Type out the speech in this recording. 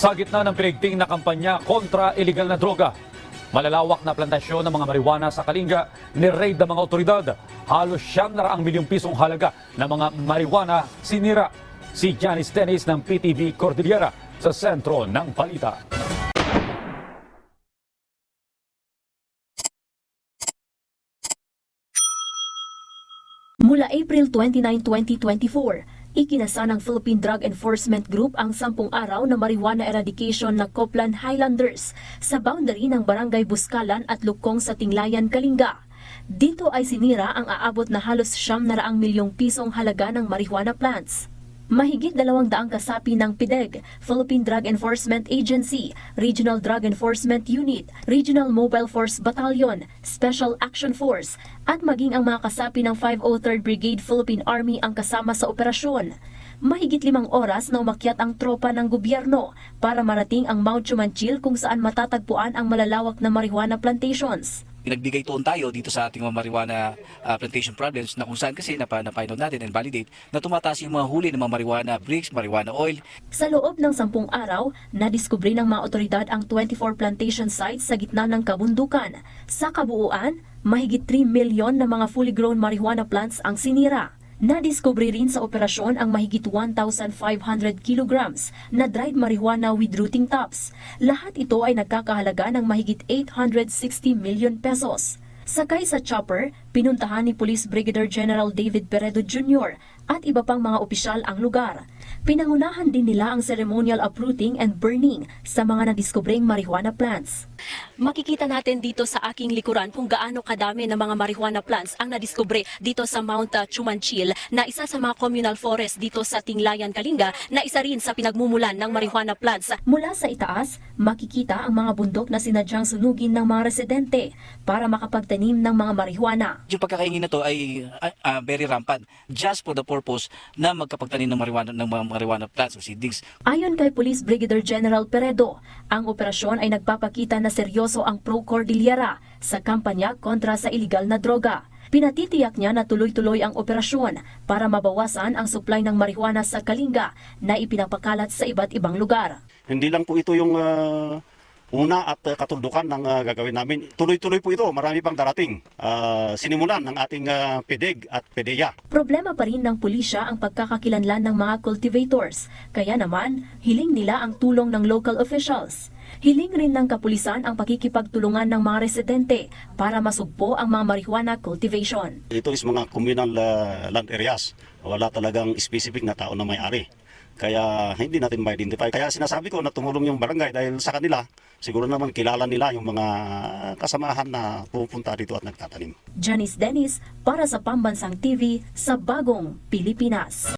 Sa gitna ng pinigting na kampanya kontra illegal na droga, malalawak na plantasyon ng mga marijuana sa Kalinga ni-raid ng mga otoridad. Halos siyam na raang milyong pisong halaga ng mga marijuana sinira. Si Janice Dennis ng PTV Cordillera sa sentro ng balita. Mula April 29, 2024, ikinasa ng Philippine Drug Enforcement Group ang sampung araw na marijuana eradication na Copland Highlanders sa boundary ng Barangay Buskalan at Lukong sa Tinglayan, Kalinga. Dito ay sinira ang aabot na halos siyam na raang milyong pisong halaga ng marijuana plants. Mahigit dalawang daang kasapi ng PIDEG, Philippine Drug Enforcement Agency, Regional Drug Enforcement Unit, Regional Mobile Force Battalion, Special Action Force, at maging ang mga kasapi ng 503rd Brigade Philippine Army ang kasama sa operasyon. Mahigit limang oras na umakyat ang tropa ng gobyerno para marating ang Mount Chumanchil kung saan matatagpuan ang malalawak na marijuana plantations. Nagbigay tuon tayo dito sa ating mga marijuana ah, plantation problems na kung saan kasi napa, out natin and validate na tumataas yung mga huli ng mga marijuana bricks, marijuana oil, Sa loob ng sampung araw, nadiskubre ng mga otoridad ang 24 plantation sites sa gitna ng kabundukan. Sa kabuuan, mahigit 3 milyon na mga fully grown marijuana plants ang sinira. Nadiskubre rin sa operasyon ang mahigit 1,500 kilograms na dried marijuana with rooting tops. Lahat ito ay nagkakahalaga ng mahigit 860 million pesos. Sakay sa chopper, pinuntahan ni Police Brigadier General David Peredo Jr. at iba pang mga opisyal ang lugar. Pinangunahan din nila ang ceremonial uprooting and burning sa mga nadiskubring marijuana plants. Makikita natin dito sa aking likuran kung gaano kadami ng mga marijuana plants ang nadiskubre dito sa Mount uh, Chumanchil na isa sa mga communal forest dito sa Tinglayan, Kalinga na isa rin sa pinagmumulan ng marijuana plants. Mula sa itaas, makikita ang mga bundok na sinadyang sunugin ng mga residente para makapagtanim ng mga marijuana. yung pagkakaingin na to ay ah, ah, very rampant just for the purpose na magkapagtanim ng marijuana ng mga marijuana plants o seedlings. Ayon kay Police Brigadier General Peredo, ang operasyon ay nagpapakita na seryoso ang Pro Cordillera sa kampanya kontra sa iligal na droga. Pinatitiyak niya na tuloy-tuloy ang operasyon para mabawasan ang supply ng marijuana sa Kalinga na ipinapakalat sa iba't ibang lugar. Hindi lang po ito yung ah, una at katuldukan ng ah, gagawin namin. Tuloy-tuloy po ito, marami pang darating. Ah, sinimulan ng ating ah, PEDEG at PEDEA. Problema pa rin ng pulisya ang pagkakakilanlan ng mga cultivators, kaya naman hiling nila ang tulong ng local officials. Hiling rin ng kapulisan ang pakikipagtulungan ng mga residente para masugpo ang mga marijuana cultivation. Ito is mga communal ah, land areas. Wala talagang specific na tao na may-ari. Kaya hindi natin ma-identify. Kaya sinasabi ko na tumulong yung barangay dahil sa kanila, siguro naman kilala nila yung mga kasamahan na pupunta dito at nagtatanim. Janice Dennis para sa Pambansang TV sa Bagong Pilipinas.